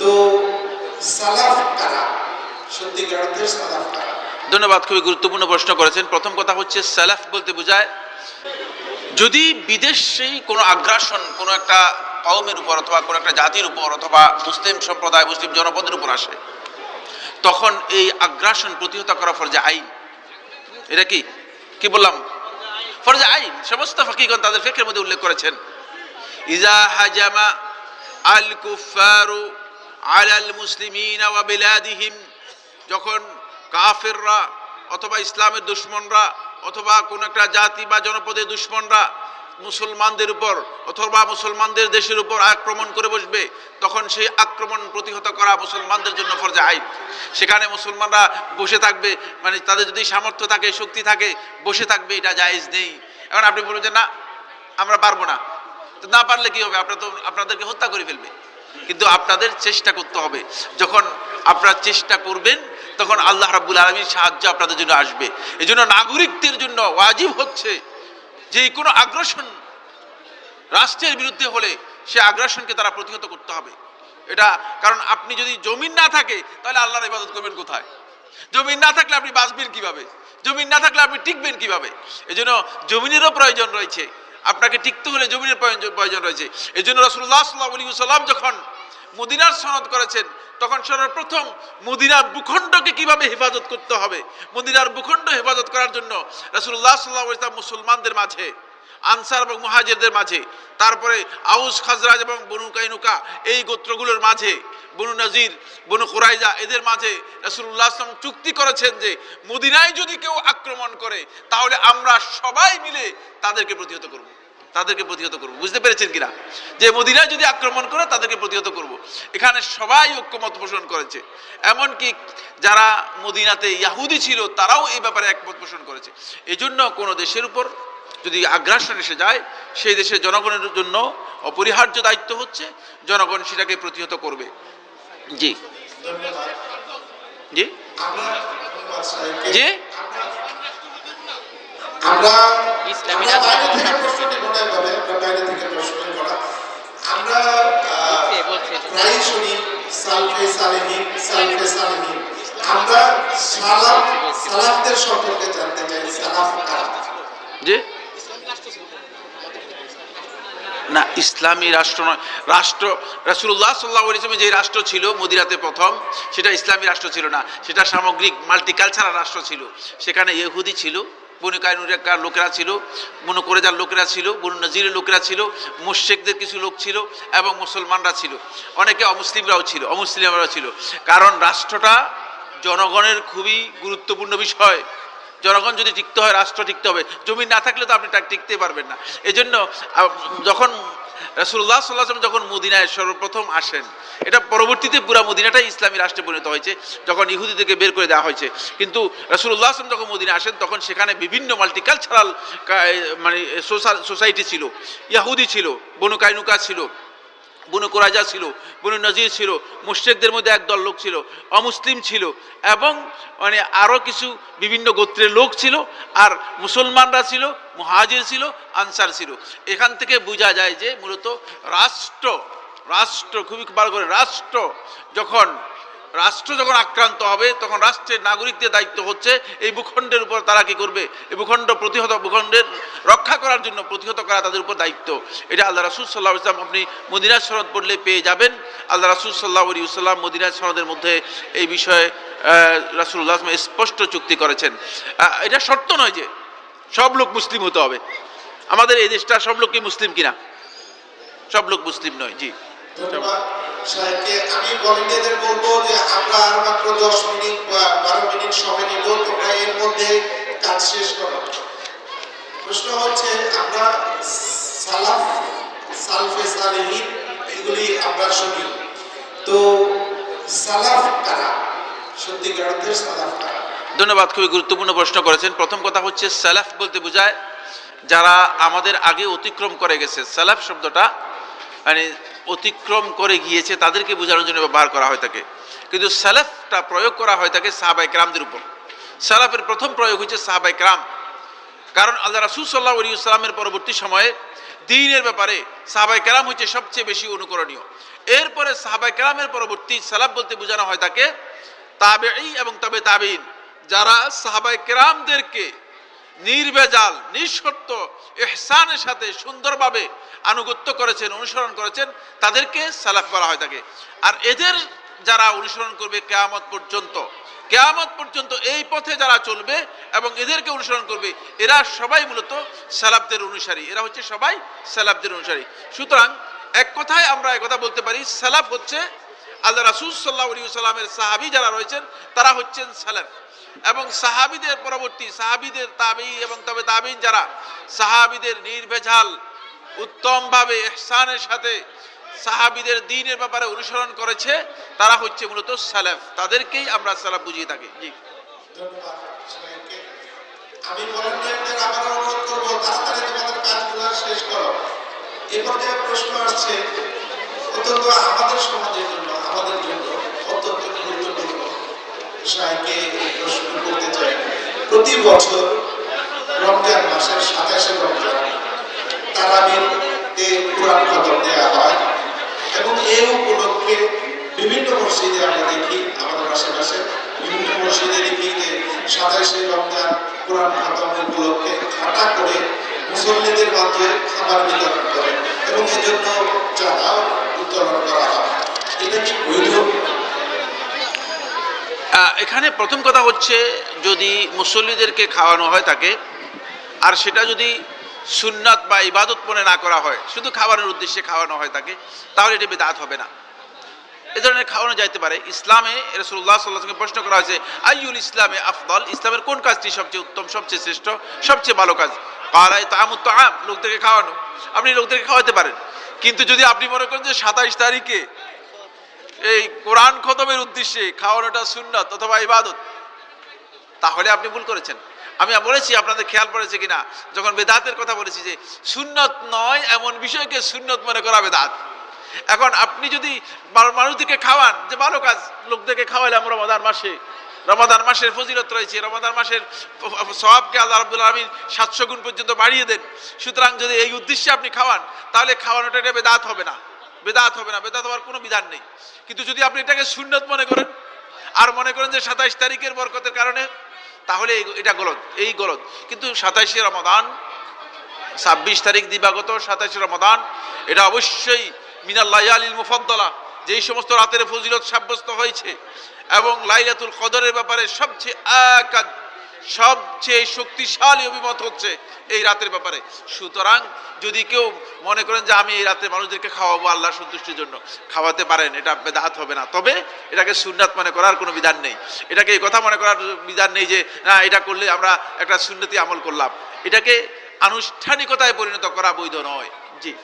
তো সালাফ কারা? সত্যিকার অর্থে সালাফ কারা? ধন্যবাদ, খুবই গুরুত্বপূর্ণ প্রশ্ন করেছেন। প্রথম কথা হচ্ছে সালাফ বলতে বোঝায়, যদি বিদেশে কোনো আগ্রাসন, কোনো একটা কওমের উপর অথবা কোনো একটা জাতির উপর অথবা মুসলিম সম্প্রদায়, মুসলিম জনপদের উপর আসে, তখন এই আগ্রাসন প্রতিহত করা ফরজে আইন। এটা কি? কি বললাম? ফরজে আইন। সমস্ত ফকিগণ তাদের ফেকের মধ্যে উল্লেখ করেছেন। ইজা হাজামা আল কুফারু আলাল মুসলিমিন ওয়া বিলাদিহিম, যখন কাফেররা অথবা ইসলামের দুশ্মনরা অথবা কোন একটা জাতি বা জনপদের দুশ্মনরা মুসলমানদের উপর অথবা মুসলমানদের দেশের উপর আক্রমণ করে বসবে, তখন সেই আক্রমণ প্রতিহত করা মুসলমানদের জন্য ফরজে আইন। সেখানে মুসলমানরা বসে থাকবে মানে তাদের যদি সামর্থ্য থাকে, শক্তি থাকে, বসে থাকবে, এটা জায়েজ নেই। এখন আপনি বলবেন যে, না, আমরা পারব না। তো না পারলে কি হবে? আপনারা তো, আপনাদেরকে হত্যা করে ফেলবে। কিন্তু আপনাদের চেষ্টা করতে হবে। যখন আপনারা চেষ্টা করবেন, তখন আল্লাহ রাব্বুল আলমীর সাহায্য আপনাদের জন্য আসবে। এই জন্য নাগরিকদের জন্য ওয়াজিব হচ্ছে যে কোনো আগ্রাসন রাষ্ট্রের বিরুদ্ধে হলে সে আগ্রাসনকে তারা প্রতিহত করতে হবে। এটা কারণ আপনি যদি জমিন না থাকে, তাহলে আল্লাহর ইবাদত করবেন কোথায়? জমিন না থাকলে আপনি বাঁচবেন কীভাবে? জমিন না থাকলে আপনি টিকবেন কীভাবে? এই জন্য জমিনেরও প্রয়োজন রয়েছে। আপনাকে টিকতে হলে জমিনের প্রয়োজন রয়েছে। এই জন্য রসুল্লাহ সাল্লাহ আলী সাল্লাম যখন মদিনার সনদ করেছেন, তখন সর্বপ্রথম মদিনার ভূখণ্ডকে কীভাবে হেফাজত করতে হবে? মদিনার ভূখণ্ড হেফাজত করার জন্য রসুল্লাহ সাল্লাহ ইসলাম মুসলমানদের মাঝে আনসার এবং মুহাজিরদের মাঝে, তারপরে আউস, খাজরাজ এবং বনু কাইনুকা, এই গোত্রগুলোর মাঝে, বনু নাজির, বনু কুরাইজা, এদের মাঝে রাসূলুল্লাহ আসলাম চুক্তি করেছেন যে, মদিনায় যদি কেউ আক্রমণ করে, তাহলে আমরা সবাই মিলে তাদেরকে প্রতিহত করব। তাদেরকে প্রতিহত করব। বুঝতে পেরেছেন কিনা? যে মদিনায় যদি আক্রমণ করে, তাদেরকে প্রতিহত করব। এখানে সবাই ঐক্যমত পোষণ করেছে। এমনকি যারা মদিনাতে ইয়াহুদি ছিল, তারাও এই ব্যাপারে একমত পোষণ করেছে। এজন্য কোনো দেশের উপর যদি আগ্রাসন এসে যায় সেই দেশের জনগণের জন্য অপরিহার্য দায়িত্ব হচ্ছে জনগণ সেটাকে প্রতিহত করবে। জি। জি। জি। আমরা ইসলামী আমরা? প্রায় শুনি সালফে সালেহিন সালফে সালেহিন। আমরা সালাফ সালাফদের সম্পর্কে জানতে চাই সালাফ কারা? জি। না, ইসলামী রাষ্ট্র নয়। রাষ্ট্র রাসুল্লাহ সাল্লাহ ইসলামে যে রাষ্ট্র ছিল মদিরাতে প্রথম, সেটা ইসলামী রাষ্ট্র ছিল না। সেটা সামগ্রিক মাল্টিকালচারাল রাষ্ট্র ছিল। সেখানে ইহুদি ছিল, বনু লোকেরা ছিল, বনু কোরেজার লোকেরা ছিল, বনু নজিরের লোকেরা ছিল মুশেকদের কিছু লোক ছিল এবং মুসলমানরা ছিল। অনেকে অমুসলিমরাও ছিল অমুসলিমরাও ছিল। কারণ রাষ্ট্রটা জনগণের খুবই গুরুত্বপূর্ণ বিষয়। জনগণ যদি টিকতে হয়, রাষ্ট্র টিকতে হবে জমি না থাকলে তো আপনি টিকতে পারবেন না। এই জন্য যখন রাসুল্লাহ সাল্লাহ যখন মদিনায় সর্বপ্রথম আসেন, এটা পরবর্তীতে পুরা মদিনাটাই ইসলামী রাষ্ট্রে পরিণত হয়েছে, যখন ইহুদি থেকে বের করে দেওয়া হয়েছে। কিন্তু রাসুল্লাহ আসলাম যখন মদিনা আসেন, তখন সেখানে বিভিন্ন মাল্টিকালচারাল মানে সোসাইটি ছিল। ইয়াহুদি ছিল, বনু কাইনুকা ছিল বনু কোরাইজা ছিল, বনু নজির ছিল, মুশ্রেকদের মধ্যে একদল লোক ছিল, অমুসলিম ছিল এবং মানে আরও কিছু বিভিন্ন গোত্রের লোক ছিল আর মুসলমানরা ছিল, মহাজির ছিল, আনসার ছিল। এখান থেকে বোঝা যায় যে মূলত রাষ্ট্র রাষ্ট্র খুবই ভালো করে, রাষ্ট্র যখন রাষ্ট্র যখন আক্রান্ত হবে, তখন রাষ্ট্রের নাগরিকদের দায়িত্ব হচ্ছে এই ভূখণ্ডের উপর তারা কি করবে? এই ভূখণ্ড প্রতিহত, ভূখণ্ডের রক্ষা করার জন্য প্রতিহত করা তাদের উপর দায়িত্ব। এটা আল্লাহ রাসুল সাল্লাহ ইসলাম আপনি মদিনার সনদ পড়লে পেয়ে যাবেন। আল্লাহ রাসুল সাল্লাহ আলী সাল্লাম মদিনার সনদের মধ্যে এই বিষয়ে রাসুল্লাহ স্পষ্ট চুক্তি করেছেন। এটা শর্ত নয় যে সব লোক মুসলিম হতে হবে। আমাদের এই দেশটা সব লোকই মুসলিম কিনা? সব লোক মুসলিম নয়, জি। সাহেবকে আমি ভলেন্টিয়ারদের বলব যে আমরা আর মাত্র দশ মিনিট বা বারো মিনিট সময় নিব, তোমরা এর মধ্যে কাজ শেষ করো। প্রশ্ন হচ্ছে, আমরা সালাফ সালফে এগুলি আমরা শুনি। তো সালাফ কারা? সত্যিকার অর্থে সালাফ কারা? ধন্যবাদ, খুবই গুরুত্বপূর্ণ প্রশ্ন করেছেন। প্রথম কথা হচ্ছে সালাফ বলতে বোঝায় যারা আমাদের আগে অতিক্রম করে গেছে। সালাফ শব্দটা মানে অতিক্রম করে গিয়েছে, তাদেরকে বোঝানোর জন্য ব্যবহার করা হয়ে থাকে কিন্তু সালাফটা প্রয়োগ করা হয়ে থাকে সাহাবাই ক্রামদের উপর। সালাফের প্রথম প্রয়োগ হচ্ছে সাহাবাই ক্রাম। কারণ আল্লাহ রাসুল সাল্লাহ আলী সাল্লামের পরবর্তী সময়ে দিনের ব্যাপারে সাহাবাই কেরাম হচ্ছে সবচেয়ে বেশি অনুকরণীয়। এরপরে সাহাবাই কেরামের পরবর্তী সালাফ বলতে বোঝানো হয় তাকে তাবেঈ এবং তবে তাবিন যারা সাহাবাই কেরামদেরকে নির্বেজাল, নিঃশর্ত এহসানের সাথে সুন্দরভাবে আনুগত্য করেছেন, অনুসরণ করেছেন, তাদেরকে সালাফ বলা হয় থাকে আর এদের যারা অনুসরণ করবে কেয়ামত পর্যন্ত কেয়ামত পর্যন্ত এই পথে যারা চলবে এবং এদেরকে অনুসরণ করবে, এরা সবাই মূলত সালাফদের অনুসারী। এরা হচ্ছে সবাই সালাফদের অনুসারী। সুতরাং এক কথায় আমরা একথা বলতে পারি, সালাফ হচ্ছে আল্লাহ রাসুল সাল্লাহ সাল্লামের সাহাবি যারা রয়েছেন, তারা হচ্ছেন সালাফ। এবং সাহাবিদের পরবর্তী সাহাবিদের তাবি এবং তবে তাবিন যারা, সাহাবিদের নির্ভেজাল, উত্তমভাবে এহসানের সাথে সাহাবিদের দিনের ব্যাপারে অনুসরণ করেছে, তারা হচ্ছে মূলত সালাফ। তাদেরকেই আমরা সালাফ বুঝিয়ে থাকি। জি। আমি ভলান্টিয়ারদের আবার অনুরোধ করব তাড়াতাড়ি তোমাদের কাজগুলো শেষ করো। এ পর্যায়ে প্রশ্ন আসছে, অত্যন্ত আমাদের সমাজের জন্য, আমাদের জন্য অত্যন্ত গুরুত্বপূর্ণ প্রতি বছর রমজান মাসের সাতাশে রমজান তারাবিরতে কোরআন খতম দেওয়া হয় এবং এই উপলক্ষে বিভিন্ন মসজিদে আমরা দেখি, আমাদের আশেপাশে বিভিন্ন মসজিদে দেখি যে সাতাশে রমজান কোরআন খতম উপলক্ষে খাটা করে মুসল্লিদের মাঝে খাবার বিতরণ করে এবং এজন্য চাঁদাও উত্তোলন করা হয়। এটা কি বৈধ? এখানে প্রথম কথা হচ্ছে যদি মুসল্লিদেরকে খাওয়ানো হয় তাকে, আর সেটা যদি সুন্নাত বা ইবাদত মনে না করা হয়, শুধু খাবারের উদ্দেশ্যে খাওয়ানো হয় তাকে, তাহলে এটা বেদাত হবে না। এ ধরনের খাওয়ানো যাইতে পারে। ইসলামে রসুল্লাহ সাল্লাহকে প্রশ্ন করা হয়েছে আইউল ইসলামে আফদল? ইসলামের কোন কাজটি সবচেয়ে উত্তম, সবচেয়ে শ্রেষ্ঠ, সবচেয়ে ভালো কাজ? পাড়ায় তামুত তো আম লোকদেরকে খাওয়ানো। আপনি লোকদেরকে খাওয়াতে পারেন। কিন্তু যদি আপনি মনে করেন যে সাতাইশ তারিখে এই কোরআন খতমের উদ্দেশ্যে খাওয়ানোটা সুন্নত অথবা ইবাদত, তাহলে আপনি ভুল করেছেন। আমি বলেছি, আপনাদের খেয়াল পড়েছে কিনা? যখন বেদাতের কথা বলেছি যে সুন্নত নয়, এমন বিষয়কে সুন্নত মনে করা বেদাত। এখন আপনি যদি মানুষদেরকে খাওয়ান, যে ভালো কাজ, লোকদেরকে খাওয়াইলাম রমাদান মাসে। রমাদান মাসের ফজিলত রয়েছে, রমাদান মাসের সবকে আল্লাহ রাব্বুল আলমিন সাতশো গুণ পর্যন্ত বাড়িয়ে দেন। সুতরাং যদি এই উদ্দেশ্যে আপনি খাওয়ান, তাহলে খাওয়ানোটা এটা বেদাত হবে না। বেদাত হবে না, বেদাত হওয়ার কোনো বিধান নেই। কিন্তু যদি আপনি এটাকে সুন্নত মনে করেন, আর মনে করেন যে সাতাইশ তারিখের বরকতের কারণে, তাহলে এটা গলত এই গলত কিন্তু সাতাইশে রমাদান, ছাব্বিশ তারিখ দিবাগত সাতাশে রমাদান, এটা অবশ্যই মিনাল্লাহ আলীল মুফদ্দলা, যেই সমস্ত রাতের ফজিলত সাব্যস্ত হয়েছে, এবং লাইলাতুল কদরের ব্যাপারে সবচেয়ে একাদ সবচেয়ে শক্তিশালী অভিমত হচ্ছে এই রাতের ব্যাপারে। সুতরাং যদি কেউ মনে করেন যে আমি এই রাতে মানুষদেরকে খাওয়াবো আল্লাহ সন্তুষ্টির জন্য, খাওয়াতে পারেন, এটা বেদাত হবে না। তবে এটাকে সুন্নাত মনে করার কোনো বিধান নেই। এটাকে এই কথা মনে করার বিধান নেই যে, না, এটা করলে আমরা একটা সুন্নতি আমল করলাম। এটাকে আনুষ্ঠানিকতায় পরিণত করা বৈধ নয়। জি।